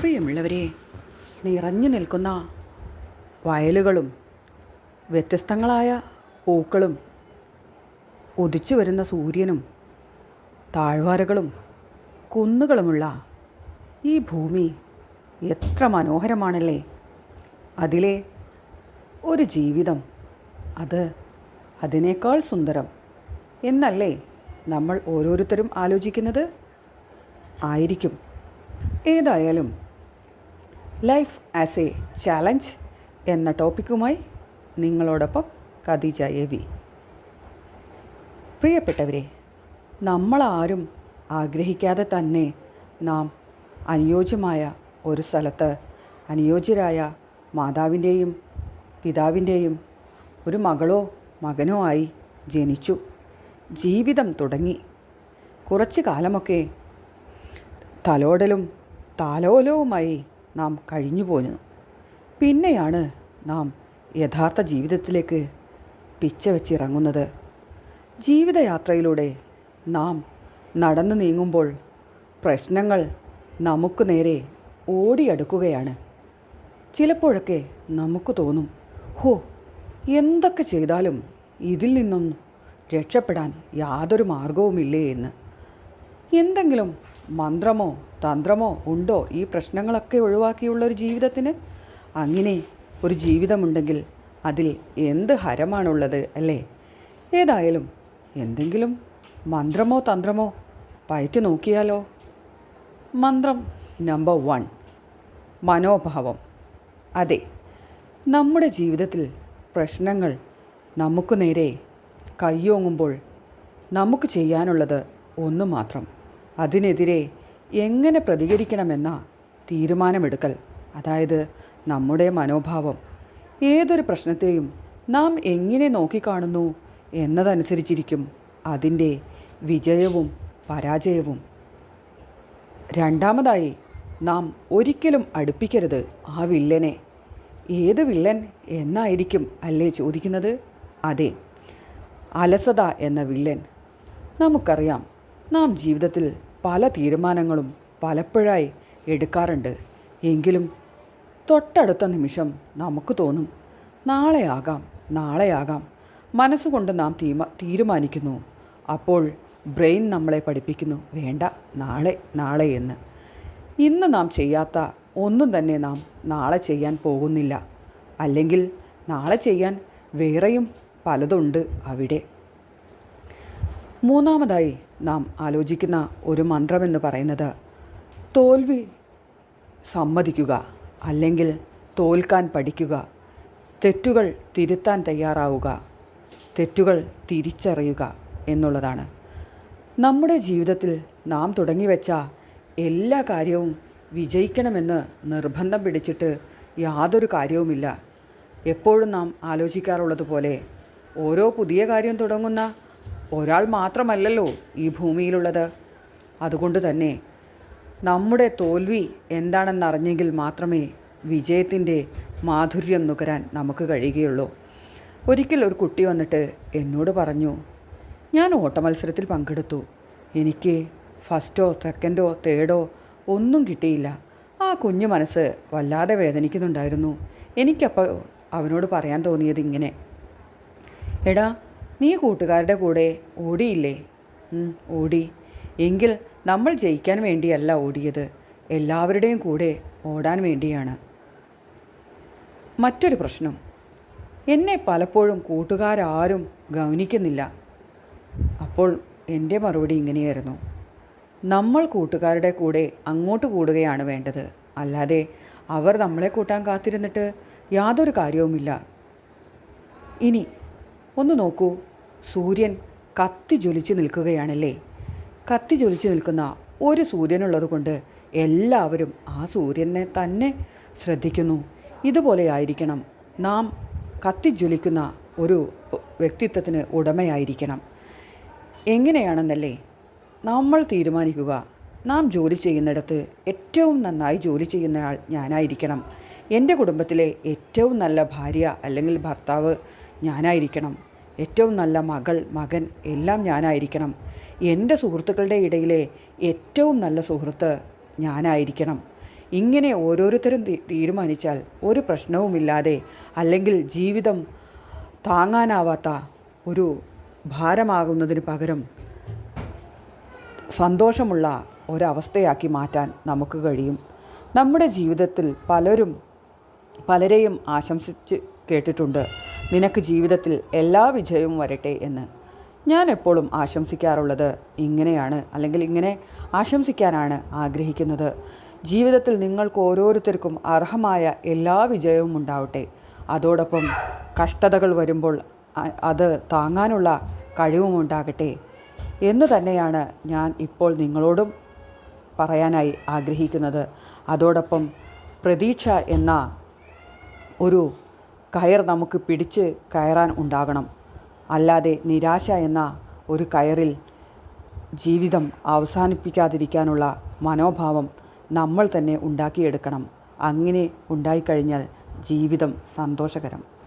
പ്രിയമുള്ളവരെ നിറഞ്ഞു നിൽക്കുന്ന വയലുകളും വ്യത്യസ്തങ്ങളായ പൂക്കളും ഉദിച്ചു വരുന്ന സൂര്യനും താഴ്വാരകളും കുന്നുകളുമുള്ള ഈ ഭൂമി എത്ര മനോഹരമാണല്ലേ? അതിലെ ഒരു ജീവിതം അത് അതിനേക്കാൾ സുന്ദരം എന്നല്ലേ നമ്മൾ ഓരോരുത്തരും ആലോചിക്കുന്നത്? ആയിരിക്കും. ഏതായാലും ലൈഫ് ആസ് എ ചാലഞ്ച് എന്ന ടോപ്പിക്കുമായി നിങ്ങളോടൊപ്പം ഖദീജ എ വി. പ്രിയപ്പെട്ടവരെ നമ്മളാരും ആഗ്രഹിക്കാതെ തന്നെ നാം അനുയോജ്യമായ ഒരു സ്ഥലത്ത് അനുയോജ്യരായ മാതാവിന്റെയും പിതാവിന്റെയും ഒരു മകളോ മകനോ ആയി ജനിച്ചു ജീവിതം തുടങ്ങി. കുറച്ച് കാലമൊക്കെ തലോടലും താലോലവുമായി നാം കഴിഞ്ഞു പോന്നു പിന്നെയാണ് നാം യഥാർത്ഥ ജീവിതത്തിലേക്ക് പിച്ച വെച്ചിറങ്ങുന്നത് ജീവിതയാത്രയിലൂടെ നാം നടന്നു നീങ്ങുമ്പോൾ പ്രശ്നങ്ങൾ നമുക്ക് നേരെ ഓടിയടുക്കുകയാണ്. ചിലപ്പോഴൊക്കെ നമുക്ക് തോന്നും ഹോ എന്തൊക്കെ ചെയ്താലും ഇതിൽ നിന്നും രക്ഷപ്പെടാൻ യാതൊരു മാർഗവുമില്ലേ എന്ന്. എന്തെങ്കിലും മന്ത്രമോ തന്ത്രമോ ഉണ്ടോ ഈ പ്രശ്നങ്ങളൊക്കെ ഒഴിവാക്കിയുള്ള ഒരു ജീവിതത്തിന്? അങ്ങനെ ഒരു ജീവിതമുണ്ടെങ്കിൽ അതിൽ എന്ത് ഹരമാണുള്ളത് അല്ലേ? ഏതായാലും എന്തെങ്കിലും മന്ത്രമോ തന്ത്രമോ പയറ്റി നോക്കിയാലോ? മന്ത്രം നമ്പർ വൺ മനോഭാവം. അതെ നമ്മുടെ ജീവിതത്തിൽ പ്രശ്നങ്ങൾ നമുക്ക് നേരെ കയ്യോങ്ങുമ്പോൾ നമുക്ക് ചെയ്യാനുള്ളത് ഒന്ന് മാത്രം. അതിനെതിരെ എങ്ങനെ പ്രതികരിക്കണമെന്ന തീരുമാനമെടുക്കൽ. അതായത് നമ്മുടെ മനോഭാവം. ഏതൊരു പ്രശ്നത്തെയും നാം എങ്ങനെ നോക്കിക്കാണുന്നു എന്നതനുസരിച്ചിരിക്കും അതിന്റെ വിജയവും പരാജയവും. രണ്ടാമതായി നാം ഒരിക്കലും അടുപ്പിക്കരുത് ആ വില്ലനെ. ഏത് വില്ലൻ എന്നായിരിക്കും അല്ലേ ചോദിക്കുന്നത്? അതെ അലസത എന്ന വില്ലൻ. നമുക്കറിയാം നാം ജീവിതത്തിൽ പല തീരുമാനങ്ങളും പലപ്പോഴായി എടുക്കാറുണ്ട്. എങ്കിലും തൊട്ടടുത്ത നിമിഷം നമുക്ക് തോന്നും നാളെയാകാം നാളെയാകാം മനസ്സുകൊണ്ട് നാം തീരുമാനിക്കുന്നു. അപ്പോൾ ബ്രെയിൻ നമ്മളെ പഠിപ്പിക്കുന്നു വേണ്ട നാളെ നാളെ എന്ന്. ഇന്ന് നാം ചെയ്യാത്ത ഒന്നും തന്നെ നാം നാളെ ചെയ്യാൻ പോകുന്നില്ല. അല്ലെങ്കിൽ നാളെ ചെയ്യാൻ വേറെയും പലതുണ്ട് അവിടെ. മൂന്നാമതായി നാം ആലോചിക്കുന്ന ഒരു മന്ത്രമെന്ന് പറയുന്നത് തോൽവി സമ്മതിക്കുക അല്ലെങ്കിൽ തോൽക്കാൻ പഠിക്കുക. തെറ്റുകൾ തിരുത്താൻ തയ്യാറാവുക. തെറ്റുകൾ തിരിച്ചറിയുക എന്നുള്ളതാണ്. നമ്മുടെ ജീവിതത്തിൽ നാം തുടങ്ങിവെച്ച എല്ലാ കാര്യവും വിജയിക്കണമെന്ന് നിർബന്ധം പിടിച്ചിട്ട് യാതൊരു കാര്യവുമില്ല. എപ്പോഴും നാം ആലോചിക്കാറുള്ളത് പോലെ ഓരോ പുതിയ കാര്യം തുടങ്ങുന്ന ഒരാൾ മാത്രമല്ലല്ലോ ഈ ഭൂമിയിലുള്ളത്. അതുകൊണ്ട് തന്നെ നമ്മുടെ തോൽവി എന്താണെന്നറിഞ്ഞെങ്കിൽ മാത്രമേ വിജയത്തിന്റെ മാധുര്യം നുകരാൻ നമുക്ക് കഴിയുകയുള്ളൂ. ഒരിക്കൽ ഒരു കുട്ടി വന്നിട്ട് എന്നോട് പറഞ്ഞു ഞാൻ ഓട്ടമത്സരത്തിൽ പങ്കെടുത്തു. എനിക്ക് ഫസ്റ്റോ സെക്കൻഡോ തേർഡോ ഒന്നും കിട്ടിയില്ല. ആ കുഞ്ഞു മനസ്സ് വല്ലാതെ വേദനിക്കുന്നുണ്ടായിരുന്നു. എനിക്കപ്പോൾ അവനോട് പറയാൻ തോന്നിയത് ഇങ്ങനെ എടാ നീ കൂട്ടുകാരുടെ കൂടെ ഓടിയില്ലേ? ഓടി. എങ്കിൽ നമ്മൾ ജയിക്കാൻ വേണ്ടിയല്ല ഓടിയത്. എല്ലാവരുടെയും കൂടെ ഓടാൻ വേണ്ടിയാണ്. മറ്റൊരു പ്രശ്നം. എന്നെ പലപ്പോഴും കൂട്ടുകാരാരും ഗൗനിക്കുന്നില്ല. അപ്പോൾ എന്റെ മറുപടി ഇങ്ങനെയായിരുന്നു. നമ്മൾ കൂട്ടുകാരുടെ കൂടെ അങ്ങോട്ട് കൂടുകയാണ് വേണ്ടത്. അല്ലാതെ അവർ നമ്മളെ കൂട്ടാൻ കാത്തിരുന്നിട്ട് യാതൊരു കാര്യവുമില്ല. ഇനി ഒന്ന് നോക്കൂ. സൂര്യൻ കത്തി ജ്വലിച്ച് നിൽക്കുകയാണല്ലേ? കത്തി ജ്വലിച്ച് നിൽക്കുന്ന ഒരു സൂര്യനുള്ളത് കൊണ്ട് എല്ലാവരും ആ സൂര്യനെ തന്നെ ശ്രദ്ധിക്കുന്നു. ഇതുപോലെ ആയിരിക്കണം നാം കത്തിജ്വലിക്കുന്ന ഒരു വ്യക്തിത്വത്തിന് ഉടമയായിരിക്കണം. എങ്ങനെയാണെന്നല്ലേ? നമ്മൾ തീരുമാനിക്കുക. നാം ജോലി ചെയ്യുന്നിടത്ത് ഏറ്റവും നന്നായി ജോലി ചെയ്യുന്നയാൾ ഞാനായിരിക്കണം. എന്റെ കുടുംബത്തിലെ ഏറ്റവും നല്ല ഭാര്യ അല്ലെങ്കിൽ ഭർത്താവ് ഞാനായിരിക്കണം. ഏറ്റവും നല്ല മകൾ മകൻ എല്ലാം ഞാനായിരിക്കണം. എന്റെ സുഹൃത്തുക്കളുടെ ഇടയിലെ ഏറ്റവും നല്ല സുഹൃത്ത് ഞാനായിരിക്കണം. ഇങ്ങനെ ഓരോരുത്തരും തീരുമാനിച്ചാൽ ഒരു പ്രശ്നവുമില്ലാതെ അല്ലെങ്കിൽ ജീവിതം താങ്ങാനാവാത്ത ഒരു ഭാരമാകുന്നതിന് പകരം സന്തോഷമുള്ള ഒരവസ്ഥയാക്കി മാറ്റാൻ നമുക്ക് കഴിയും. നമ്മുടെ ജീവിതത്തിൽ പലരും പലരെയും ആശംസിച്ച് കേട്ടിട്ടുണ്ട്. നിനക്ക് ജീവിതത്തിൽ എല്ലാ വിജയവും വരട്ടെ എന്ന്. ഞാൻ എപ്പോഴും ആശംസിക്കാറുള്ളത് ഇങ്ങനെയാണ് അല്ലെങ്കിൽ ഇങ്ങനെ ആശംസിക്കാനാണ് ആഗ്രഹിക്കുന്നത്. ജീവിതത്തിൽ നിങ്ങൾക്ക് ഓരോരുത്തർക്കും അർഹമായ എല്ലാ വിജയവും ഉണ്ടാവട്ടെ. അതോടൊപ്പം കഷ്ടതകൾ വരുമ്പോൾ അത് താങ്ങാനുള്ള കഴിവും ഉണ്ടാകട്ടെ എന്ന് തന്നെയാണ് ഞാൻ ഇപ്പോൾ നിങ്ങളോടും പറയാനായി ആഗ്രഹിക്കുന്നത്. അതോടൊപ്പം പ്രതീക്ഷ എന്ന ഒരു കയർ നമുക്ക് പിടിച്ച് കയറാൻ ഉണ്ടാകണം. അല്ലാതെ നിരാശ എന്ന ഒരു കയറിൽ ജീവിതം അവസാനിപ്പിക്കാതിരിക്കാനുള്ള മനോഭാവം നമ്മൾ തന്നെ ഉണ്ടാക്കിയെടുക്കണം. അങ്ങനെ ഉണ്ടായിക്കഴിഞ്ഞാൽ ജീവിതം സന്തോഷകരം.